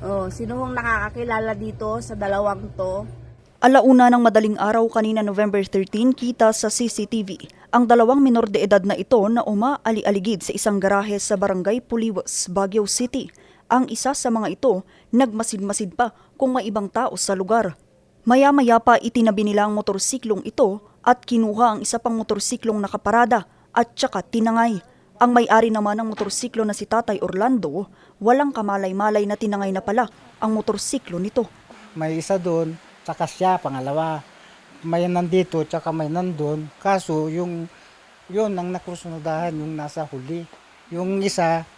Oh, sino hong nakakakilala dito sa dalawang to? Alauna ng madaling araw kanina November 13 kita sa CCTV ang dalawang minor de edad na ito na umaali-aligid sa isang garahe sa barangay Puliwas, Baguio City. Ang isa sa mga ito nagmasid-masid pa kung may ibang tao sa lugar. Maya-maya pa itinabi nila ang motorsiklong ito at kinuha ang isa pang motorsiklong nakaparada at tsaka tinangay. Ang may-ari naman ng motorsiklo na si Tatay Orlando, walang kamalay-malay na tinangay na pala ang motorsiklo nito. May isa doon, tsaka siya, pangalawa. May nandito, tsaka may nandun. Kaso, yung, yun ang nakusunodahan, yung nasa huli. Yung isa,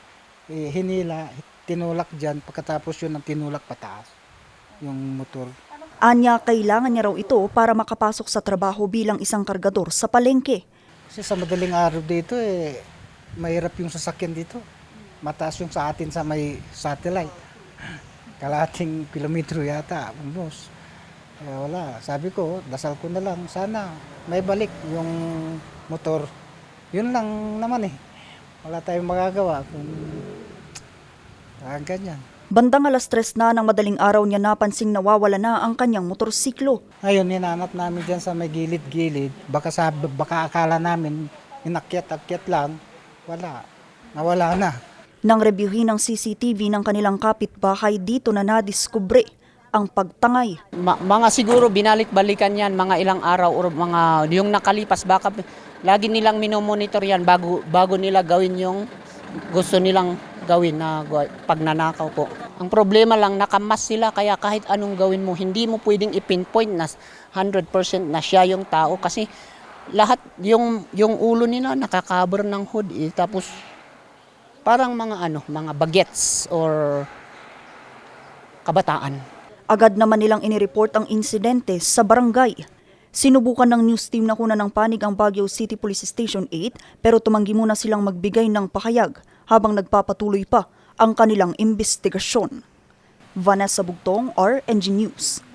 eh, hinila, tinulak dyan, pagkatapos yun ang tinulak pataas. Yung motor. Anya, kailangan niya raw ito para makapasok sa trabaho bilang isang kargador sa palengke. Kasi sa madaling araw dito, eh, mahirap yung sasakyan dito. Mataas yung sa atin sa may satellite. Kalahating kilometro yata, almost. Kaya wala. Sabi ko, dasal ko na lang. Sana may balik yung motor. Yun lang naman eh. Wala tayong magagawa kung ah, ganyan. Bandang alas tres na ng madaling araw niya napansing nawawala na ang kanyang motorsiklo. Ngayon, hinanap namin dyan sa may gilid-gilid. Baka, sa, baka akala namin, inakyat-akyat lang. Wala. Nawala na. Nang reviewin ng CCTV ng kanilang kapitbahay dito na nadiskubre ang pagtangay. Ma- mga siguro binalik-balikan yan mga ilang araw or mga yung nakalipas baka lagi nilang minomonitor yan bago bago nila gawin yung gusto nilang gawin na pagnanakaw po. Ang problema lang nakamas sila kaya kahit anong gawin mo hindi mo pwedeng ipinpoint na 100% na siya yung tao kasi lahat yung yung ulo nila nakakabar ng hood eh. tapos parang mga ano mga bagets or kabataan. Agad naman nilang inireport ang insidente sa barangay. Sinubukan ng news team na kunan ng panig ang Baguio City Police Station 8 pero tumanggi muna silang magbigay ng pahayag habang nagpapatuloy pa ang kanilang investigasyon. Vanessa Bugtong, RNG News.